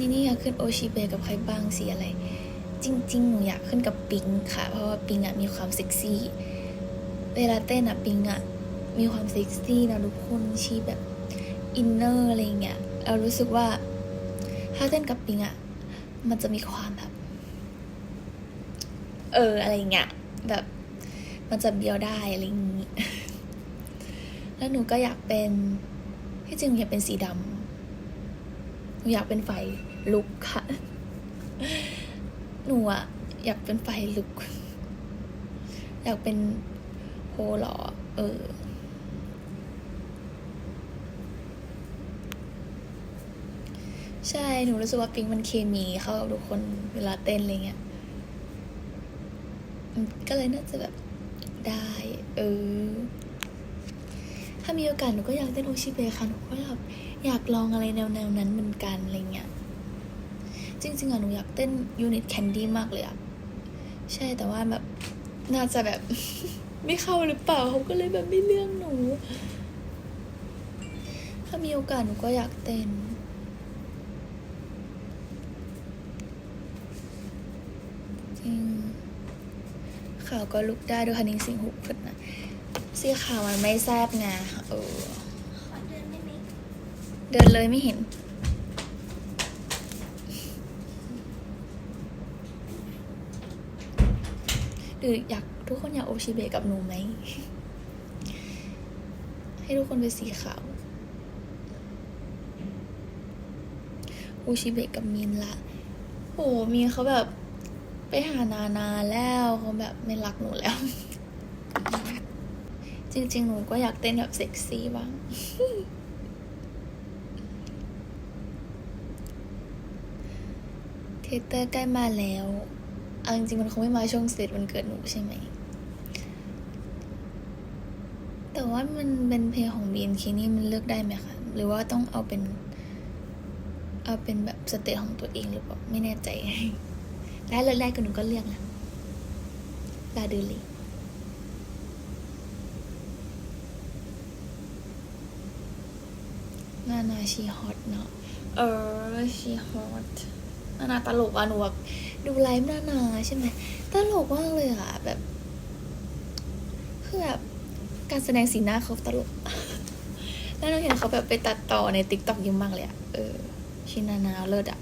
นี่นี่อยากขึ้นโอชิเบกับใครบ้างสีอะไร จริงๆหนูอยากขึ้นกับปิงค่ะ เพราะว่าปิงอะมีความเซ็กซี่ เวลาเต้นอะปิงอะมีความเซ็กซี่นะทุกคนชีแบบอินเนอร์อะไรเงี้ยเรารู้สึกว่าถ้าเต้นกับปิงอะมันจะมีความแบบ เอออะไรเงี้ยแบบมันจะเบียวได้อะไรอย่างงี้ แล้วหนูก็อยากเป็นที่จริงหนูอยากเป็นสีดำหนูอยากเป็นไฟ ลุกค่ะ หนูอะอยากเป็นไฟลุก อยากเป็นโฮหรอ เออ ใช่ หนูรู้สึกว่าปิงมันเคมีเข้ากับทุกคนเวลาเต้นอะไรเงี้ยอืมก็เลยน่าจะแบบได้ เออ ถ้ามีโอกาสหนูก็อยากเต้นโอชิเบะค่ะหนูก็แบบอยากลองอะไรแนวแนวๆนั้นเหมือนกันอะไรเงี้ย จริงๆอะหนูอยากเต้นยูนิตแคนดี้มากเลยอะใช่แต่ว่าแบบน่าจะแบบ ไม่เข้าหรือเปล่าเขาก็เลยแบบไม่เลือกหนู ถ้ามีโอกาสหนูก็อยากเต้นจริงขาวก็ลุกได้ด้วยคันนิ้งสิงหุบขึ้นนะสีขาวมันไม่แซบไงเออขอเดินได้ไหมเดินเลยไม่เห็น หรืออยากทุกคนอยากโอชิเบะกับหนูไหม ให้ทุกคนเป็นสีขาวโอชิเบะกับมินละโหมีเขาแบบไปหานานานแล้วเขาแบบไม่รักหนูแล้ว จริง ๆ หนูก็อยากเต้นแบบเซ็กซี่บ้างเทเตอร์ใกล้มาแล้ว เอาจริงๆมันคงไม่มาช่วงเสร็จวันเกิดหนูใช่ไหม แต่ว่ามันเป็นเพลงของ BNK นี่มันเลือกได้ไหมคะ หรือว่าต้องเอาเป็น เอาเป็นแบบสเตจของตัวเองหรือเปล่า ไม่แน่ใจ ได้เลือกได้ก็หนูก็เลือกนะลาดูลีนานาชีฮอตเนาะเออชีฮอตนานาตลกอะหนูแบบ ดูไลฟ์นานาใช่ไหมตลกมากเลยอะแบบคือแบบการแสดงสีหน้าเขาตลก แล้วเราเห็นเขาแบบไปตัดต่อในติ๊กต็อกเยอะมากเลยอะเออ ชินานาเลิศอะ